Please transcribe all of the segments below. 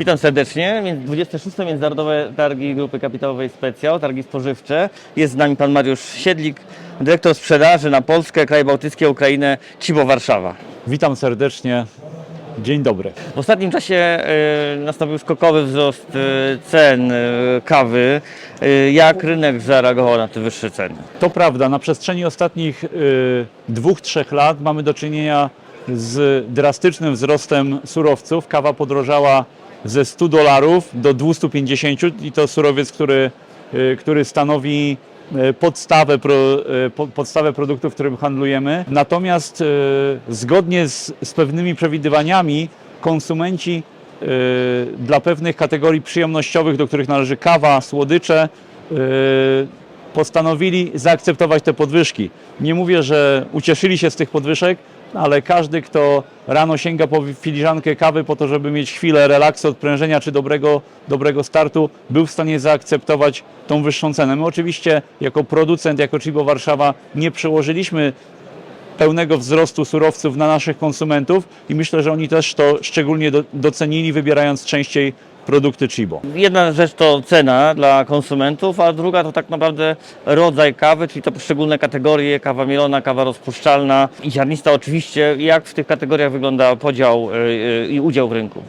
Witam serdecznie. Między- 26. Międzynarodowe Targi Grupy Kapitałowej Specjal, targi spożywcze. Jest z nami pan Mariusz Siedlik, dyrektor sprzedaży na Polskę, kraje bałtyckie, Ukrainę, Cibo Warszawa. Witam serdecznie. Dzień dobry. W ostatnim czasie e, nastąpił skokowy wzrost e, cen e, kawy. Jak rynek zareagował na te wyższe ceny? To prawda, na przestrzeni ostatnich y, dwóch, trzech lat mamy do czynienia z drastycznym wzrostem surowców. Kawa podrożała ze 100 dolarów do 250 i to surowiec, który, y, który stanowi y, podstawę, y, po- podstawę produktów, którym handlujemy. Natomiast zgodnie z, z pewnymi przewidywaniami konsumenci dla pewnych kategorii przyjemnościowych, do których należy kawa, słodycze, postanowili zaakceptować te podwyżki. Nie mówię, że ucieszyli się z tych podwyżek, ale każdy, kto rano sięga po filiżankę kawy po to, żeby mieć chwilę relaksu, odprężenia czy dobrego, dobrego startu, był w stanie zaakceptować tą wyższą cenę. My oczywiście jako producent, jako Chibo Warszawa nie przełożyliśmy pełnego wzrostu surowców na naszych konsumentów i myślę, że oni też to szczególnie do, docenili, wybierając częściej produkty Chibo. Jedna rzecz to cena dla konsumentów, a druga to tak naprawdę rodzaj kawy, czyli to poszczególne kategorie, kawa mielona, kawa rozpuszczalna i ziarnista oczywiście. Jak w tych kategoriach wygląda podział e, e, i udział w rynku?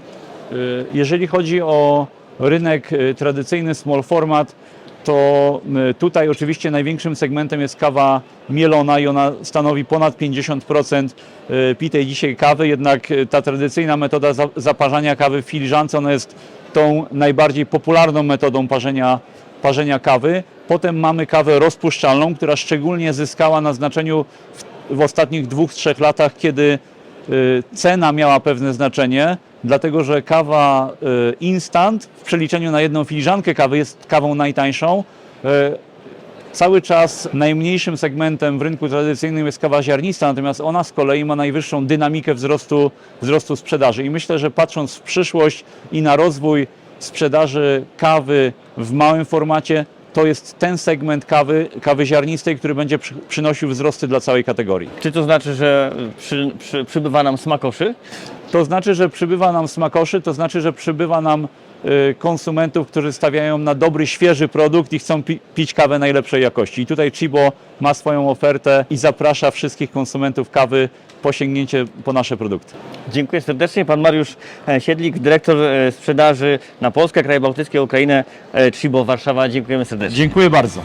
Y, Jeżeli chodzi o rynek y, tradycyjny small format, to y, tutaj oczywiście największym segmentem jest kawa mielona i ona stanowi ponad 50% y, pitej dzisiaj kawy, jednak y, ta tradycyjna metoda za- zaparzania kawy w filiżance, ona jest tą najbardziej popularną metodą parzenia, parzenia kawy. Potem mamy kawę rozpuszczalną, która szczególnie zyskała na znaczeniu w, w ostatnich dwóch, trzech latach, kiedy y, cena miała pewne znaczenie, dlatego że kawa y, instant w przeliczeniu na jedną filiżankę kawy jest kawą najtańszą. Y, Cały czas najmniejszym segmentem w rynku tradycyjnym jest kawa ziarnista, natomiast ona z kolei ma najwyższą dynamikę wzrostu, wzrostu sprzedaży. I myślę, że patrząc w przyszłość i na rozwój sprzedaży kawy w małym formacie, to jest ten segment kawy, kawy ziarnistej, który będzie przy, przynosił wzrosty dla całej kategorii. Czy to znaczy, że przy, przy, przybywa nam smakoszy? To znaczy, że przybywa nam smakoszy, to znaczy, że przybywa nam konsumentów, którzy stawiają na dobry, świeży produkt i chcą pi pić kawę najlepszej jakości. I tutaj Chibo ma swoją ofertę i zaprasza wszystkich konsumentów kawy po sięgnięcie po nasze produkty. Dziękuję serdecznie. Pan Mariusz e, Siedlik, dyrektor e, sprzedaży na Polskę, kraje bałtyckie, Ukrainę, e, Chibo Warszawa. Dziękujemy serdecznie. Dziękuję bardzo.